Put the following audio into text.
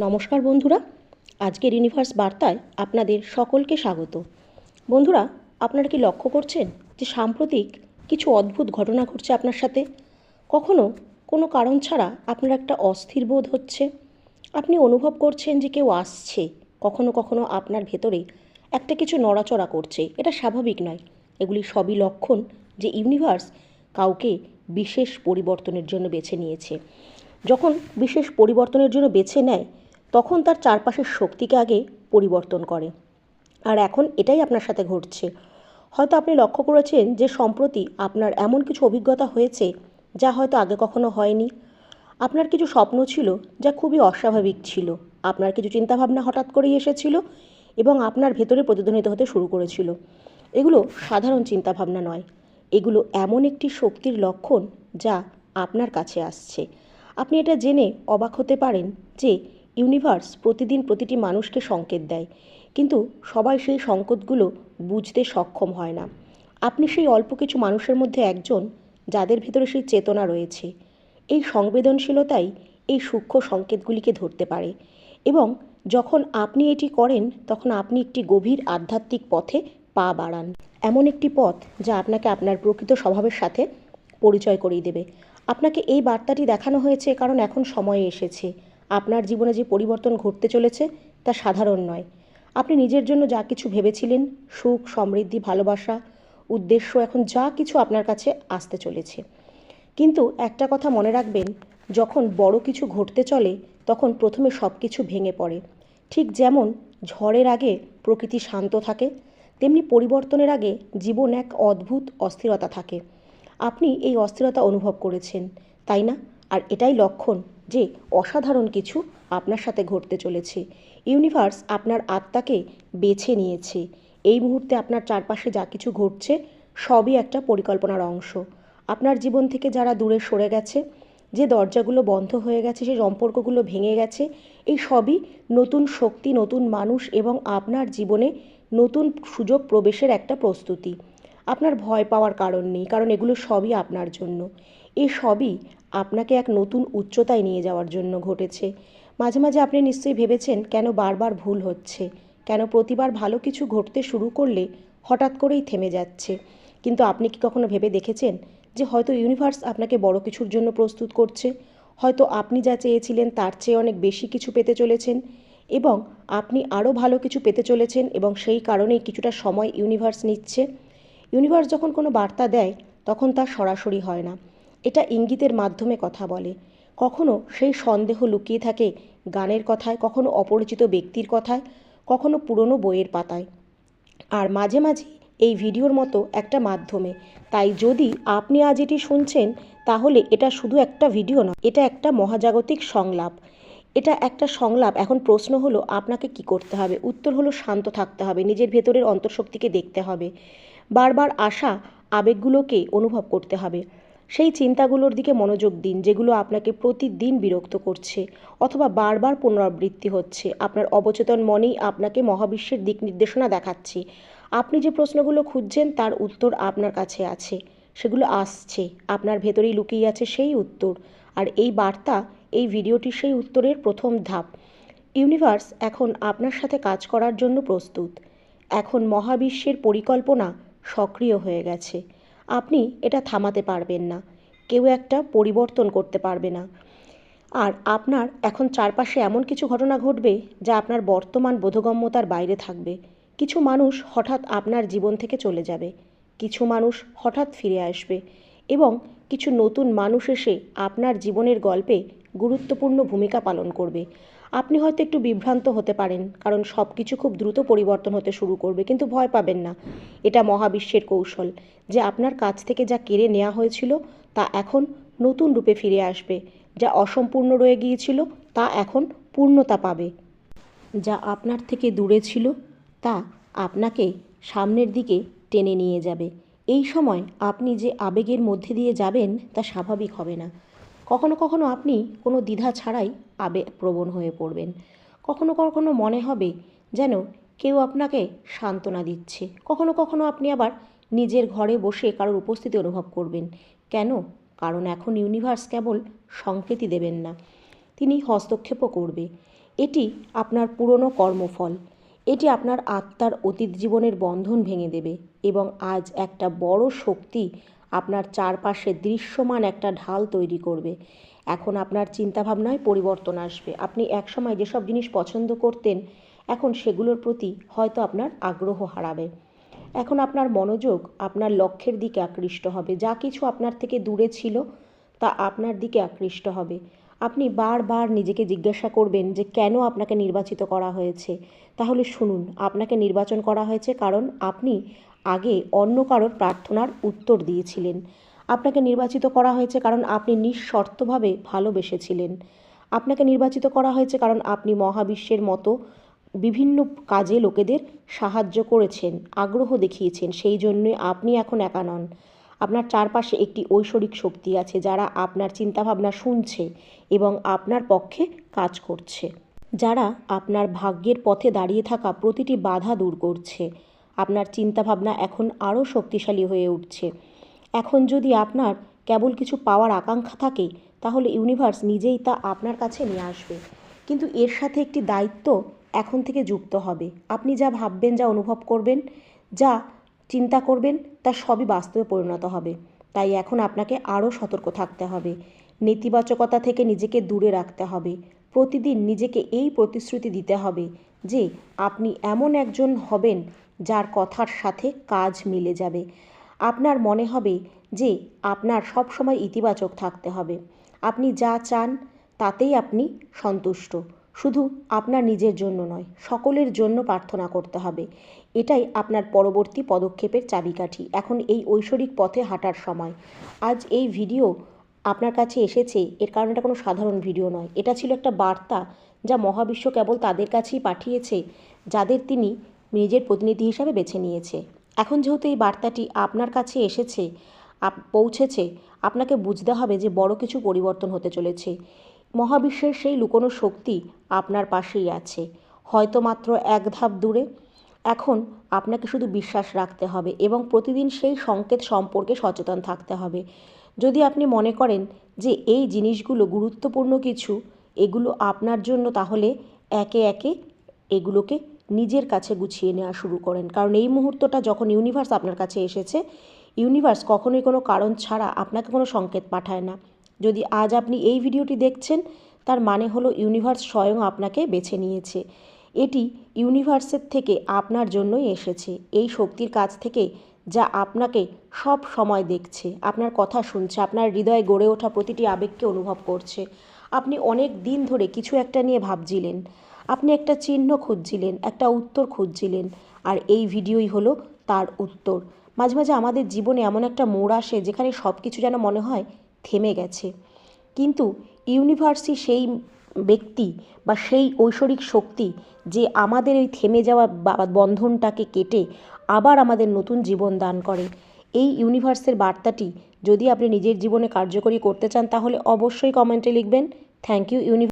নমস্কার বন্ধুরা, আজকের ইউনিভার্স বার্তায় আপনাদের সকলকে স্বাগত। বন্ধুরা, আপনারা কি লক্ষ্য করছেন যে সাম্প্রতিক কিছু অদ্ভুত ঘটনা ঘটছে আপনার সাথে? কখনো কোনো কারণ ছাড়া আপনার একটা অস্থির বোধ হচ্ছে? আপনি অনুভব করছেন যে কেউ আসছে, কখনো কখনো আপনার ভেতরে একটা কিছু নড়াচড়া করছে, এটা স্বাভাবিক নয়। এগুলি সবই লক্ষণ যে ইউনিভার্স কাউকে বিশেষ পরিবর্তনের জন্য বেছে নিয়েছে। যখন বিশেষ পরিবর্তনের জন্য বেছে নেয় তখন তার চারপাশের শক্তিকে আগে পরিবর্তন করে। আর এখন এটাই আপনার সাথে ঘটছে। হয়তো আপনি লক্ষ্য করেছেন যে সম্প্রতি আপনার এমন কিছু অভিজ্ঞতা হয়েছে যা হয়তো আগে কখনো হয়নি। আপনার কিছু স্বপ্ন ছিল যা খুবই অস্বাভাবিক ছিল। আপনার কিছু চিন্তাভাবনা হঠাৎ করেই এসেছিল এবং আপনার ভেতরে প্রতিধ্বনিত হতে শুরু করেছিল। এগুলো সাধারণ চিন্তাভাবনা নয়। এগুলো এমন একটি শক্তির লক্ষণ যা আপনার কাছে আসছে। আপনি এটা জেনে অবাক হতে পারেন যে ইউনিভার্স প্রতিদিন প্রতিটি মানুষকে সংকেত দেয়। কিন্তু সবাই সেই সংকেতগুলো বুঝতে সক্ষম হয় না। আপনি সেই অল্প কিছু মানুষের মধ্যে একজন যাদের ভেতরে সেই চেতনা রয়েছে। এই সংবেদনশীলতাই এই সূক্ষ্ম সংকেতগুলিকে ধরতে পারে। এবং যখন আপনি এটি করেন, তখন আপনি একটি গভীর আধ্যাত্মিক পথে পা বাড়ান। এমন একটি পথ যা আপনাকে আপনার প্রকৃত স্বভাবের সাথে পরিচয় করিয়ে দেবে। আপনাকে এই বার্তাটি দেখানো হয়েছে কারণ এখন সময় এসেছে। আপনার জীবনে যে পরিবর্তন ঘটতে চলেছে তা সাধারণ নয়। আপনি নিজের জন্য যা কিছু ভেবেছিলেন, সুখ, সমৃদ্ধি, ভালোবাসা, উদ্দেশ্য, এখন যা কিছু আপনার কাছে আসতে চলেছে। কিন্তু একটা কথা মনে রাখবেন, যখন বড় কিছু ঘটতে চলে, তখন প্রথমে সব কিছু ভেঙে পড়ে। ঠিক যেমন ঝড়ের আগে প্রকৃতি শান্ত থাকে, তেমনি পরিবর্তনের আগে জীবন এক অদ্ভুত অস্থিরতা থাকে। আপনি এই অস্থিরতা অনুভব করেছেন, তাই না? আর এটাই লক্ষণ যে অসাধারণ কিছু আপনার সাথে ঘটতে চলেছে। ইউনিভার্স আপনার আত্মাকে বেছে নিয়েছে। এই মুহূর্তে আপনার চারপাশে যা কিছু ঘটছে, সবই একটা পরিকল্পনার অংশ। আপনার জীবন থেকে যারা দূরে সরে গেছে, যে দরজাগুলো বন্ধ হয়ে গেছে সেই সম্পর্কগুলো ভেঙে গেছে, এই সবই নতুন শক্তি, নতুন মানুষ এবং আপনার জীবনে নতুন সুযোগ প্রবেশের একটা প্রস্তুতি। আপনার ভয় পাওয়ার কারণ নেই, কারণ এগুলো সবই আপনার জন্য। এই সবই আপনাকে এক নতুন উচ্চতায় নিয়ে যাওয়ার জন্য ঘটেছে। মাঝে মাঝে আপনি নিশ্চয়ই ভেবেছেন, কেন বারবার ভুল হচ্ছে? কেন প্রতিবার ভালো কিছু ঘটতে শুরু করলে হঠাৎ করেই থেমে যাচ্ছে? কিন্তু আপনি কি কখনো ভেবে দেখেছেন যে হয়তো ইউনিভার্স আপনাকে বড় কিছুর জন্য প্রস্তুত করছে? হয়তো আপনি যা চেয়েছিলেন তার চেয়ে অনেক বেশি কিছু পেতে চলেছেন? এবং আপনি আরও ভালো কিছু পেতে চলেছেন এবং সেই কারণেই কিছুটা সময় ইউনিভার্স নিচ্ছে? ইউনিভার্স যখন কোনো বার্তা দেয়, তখন তা সরাসরি হয় না। এটা ইঙ্গিতের মাধ্যমে কথা বলে। কখনো সেই সন্দেহ লুকিয়ে থাকে গানের কথায়, কখনো অপরিচিত ব্যক্তির কথায়, কখনো পুরনো বইয়ের পাতায়। আর মাঝে মাঝে এই ভিডিওর মতো একটা মাধ্যমে। তাই যদি আপনি আজ এটি শুনছেন, তাহলে এটা শুধু একটা ভিডিও না এটা একটা মহাজাগতিক সংলাপ। এটা একটা সংলাপ। এখন প্রশ্ন হলো, আপনাকে কি করতে হবে? উত্তর হলো, শান্ত থাকতে হবে, নিজের ভেতরের অন্তঃশক্তিকে দেখতে হবে। বারবার আসা আবেগগুলোকে অনুভব করতে হবে। সেই চিন্তাগুলোর দিকে মনোযোগ দিন, যেগুলো আপনাকে প্রতিদিন বিরক্ত করছে অথবা বারবার পুনরাবৃত্তি হচ্ছে। আপনার অবচেতন মনেই আপনাকে মহাবিশ্বের দিক নির্দেশনা দেখাচ্ছে। আপনি যে প্রশ্নগুলো খুঁজছেন, তার উত্তর আপনার কাছে আছে। সেগুলো আসছে, আপনার ভেতরেই লুকিয়ে আছে সেই উত্তর। আর এই বার্তা, এই ভিডিওটি সেই উত্তরের প্রথম ধাপ। ইউনিভার্স এখন আপনার সাথে কাজ করার জন্য প্রস্তুত। এখন মহাবিশ্বের পরিকল্পনা সক্রিয় হয়ে গেছে। আপনি এটা থামাতে পারবেন না। কেউ একটা পরিবর্তন করতে পারবে না। আর আপনার এখন চারপাশে এমন কিছু ঘটনা ঘটবে যা আপনার বর্তমান বোধগম্যতার বাইরে থাকবে। কিছু মানুষ হঠাৎ আপনার জীবন থেকে চলে যাবে। কিছু মানুষ হঠাৎ ফিরে আসবে। এবং কিছু নতুন মানুষ এসে আপনার জীবনের গল্পে গুরুত্বপূর্ণ ভূমিকা পালন করবে। আপনি হয়তো একটু বিভ্রান্ত হতে পারেন, কারণ সব কিছু খুব দ্রুত পরিবর্তন হতে শুরু করবে, কিন্তু ভয় পাবেন না। এটা মহাবিশ্বের কৌশল। যে আপনার কাছ থেকে যা কেড়ে নেওয়া হয়েছিল, তা এখন নতুন রূপে ফিরে আসবে। যা অসম্পূর্ণ রয়ে গিয়েছিল, তা এখন পূর্ণতা পাবে। যা আপনার থেকে দূরে ছিল, তা আপনাকে সামনের দিকে টেনে নিয়ে যাবে। এই সময় আপনি যে আবেগের মধ্যে দিয়ে যাবেন, তা স্বাভাবিক হবে না। কখনো কখনো আপনি কোনো দ্বিধা ছাড়াই আবে প্রবণ হয়ে পড়বেন। কখনো কখনো মনে হবে যেন কেউ আপনাকে সান্ত্বনা দিচ্ছে। কখনো কখনো আপনি আবার নিজের ঘরে বসে কারোর উপস্থিতি অনুভব করবেন। কেন? কারণ এখন ইউনিভার্স কেবল সংকেতই দেবেন না, তিনি হস্তক্ষেপও করবে। এটি আপনার পুরনো কর্মফল। এটি আপনার আত্মার অতীত জীবনের বন্ধন ভেঙে দেবে এবং আজ একটা বড় শক্তি আপনার চারপাশে দৃশ্যমান একটা ঢাল তৈরি করবে। এখন আপনার চিন্তাভাবনায় পরিবর্তন আসবে। আপনি একসময় যেসব জিনিস পছন্দ করতেন, এখন সেগুলোর প্রতি হয়তো আপনার আগ্রহ হারাবে। এখন আপনার মনোযোগ আপনার লক্ষ্যের দিকে আকৃষ্ট হবে। যা কিছু আপনার থেকে দূরে ছিল, তা আপনার দিকে আকৃষ্ট হবে। আপনি বারবার নিজেকে জিজ্ঞাসা করবেন যে কেন আপনাকে নির্বাচিত করা হয়েছে। তাহলে শুনুন, আপনাকে নির্বাচন করা হয়েছে কারণ আপনি আগে অন্য কারোর প্রার্থনার উত্তর দিয়েছিলেন। আপনাকে নির্বাচিত করা হয়েছে কারণ আপনি নিঃশর্তভাবে ভালোবেসেছিলেন। আপনাকে নির্বাচিত করা হয়েছে কারণ আপনি মহাবিশ্বের মতো বিভিন্ন কাজে লোকেদের সাহায্য করেছেন, আগ্রহ দেখিয়েছেন, সেই জন্যই আপনি এখন একা নন। আপনার চারপাশে একটি ঐশ্বরিক শক্তি আছে যারা আপনার চিন্তাভাবনা শুনছে এবং আপনার পক্ষে কাজ করছে। যারা আপনার ভাগ্যের পথে দাঁড়িয়ে থাকা প্রতিটি বাধা দূর করছে। আপনার চিন্তাভাবনা এখন আরও শক্তিশালী হয়ে উঠছে। এখন যদি আপনার কেবল কিছু পাওয়ার আকাঙ্ক্ষা থাকে, তাহলে ইউনিভার্স নিজেই তা আপনার কাছে নিয়ে আসবে। কিন্তু এর সাথে একটি দায়িত্ব এখন থেকে যুক্ত হবে। আপনি যা ভাববেন, যা অনুভব করবেন, যা চিন্তা করবেন, তা সবই বাস্তবে পরিণত হবে। তাই এখন আপনাকে আরও সতর্ক থাকতে হবে। নেতিবাচকতা থেকে নিজেকে দূরে রাখতে হবে। প্রতিদিন নিজেকে এই প্রতিশ্রুতি দিতে হবে যে, আপনি এমন একজন হবেন যার কথার সাথে কাজ মিলে যাবে। আপনার মনে হবে যে, আপনার সবসময় ইতিবাচক থাকতে হবে। আপনি যা চান, তাতেই আপনি সন্তুষ্ট। শুধু আপনার নিজের জন্য নয়, সকলের জন্য প্রার্থনা করতে হবে। এটাই আপনার পরবর্তী পদক্ষেপের চাবিকাঠি। এখন এই ঐশ্বরিক পথে হাঁটার সময়। আজ এই ভিডিও আপনার কাছে এসেছে, এর কারণ এটা কোনো সাধারণ ভিডিও নয়। এটা ছিল একটা বার্তা যা মহাবিশ্ব কেবল তাদের কাছেই পাঠিয়েছে, যাদের তিনি নিজের প্রতিনিধি হিসাবে বেছে নিয়েছে। এখন যেহেতু এই বার্তাটি আপনার কাছে এসেছে পৌঁছেছে, আপনাকে বুঝতে হবে যে বড় কিছু পরিবর্তন হতে চলেছে। মহাবিশ্বের সেই লুকোনো শক্তি আপনার পাশেই আছে। হয়তো মাত্র এক ধাপ দূরে। এখন আপনাকে শুধু বিশ্বাস রাখতে হবে এবং প্রতিদিন সেই সংকেত সম্পর্কে সচেতন থাকতে হবে। যদি আপনি মনে করেন যে এই জিনিসগুলো গুরুত্বপূর্ণ কিছু, এগুলো আপনার জন্য তাহলে একে একে এগুলোকে নিজের কাছে গুছিয়ে নেওয়া শুরু করেন। কারণ এই মুহূর্তটা যখন ইউনিভার্স আপনার কাছে এসেছে ইউনিভার্স কখনোই কোনো কারণ ছাড়া আপনাকে কোনো সংকেত পাঠায় না। যদি আজ আপনি এই ভিডিওটি দেখছেন, তার মানে হলো ইউনিভার্স স্বয়ং আপনাকে বেছে নিয়েছে। এটি ইউনিভার্সের থেকে আপনার জন্যই এসেছে। এই শক্তির কাছ থেকে যা আপনাকে সব সময় দেখছে, আপনার কথা শুনছে, আপনার হৃদয়ে গড়ে ওঠা প্রতিটি আবেগকে অনুভব করছে। আপনি অনেক দিন ধরে কিছু একটা নিয়ে ভাবছিলেন। আপনি একটা চিহ্ন খুঁজছিলেন, একটা উত্তর খুঁজছিলেন, আর এই ভিডিওই হলো তার উত্তর। মাঝে মাঝে আমাদের জীবনে এমন একটা মোড় আসে যেখানে সব কিছু যেন মনে হয় থেমে গেছে। কিন্তু ইউনিভার্সই সেই ব্যক্তি বা সেই ঐশ্বরিক শক্তি যে আমাদের ওই থেমে যাওয়া বন্ধনটাকে কেটে আবার আমাদের নতুন জীবন দান করে, এই ইউনিভার্সের বার্তাটি যদি আপনি নিজের জীবনে কার্যকরী করতে চান, তাহলে অবশ্যই কমেন্টে লিখবেন। Thank you uni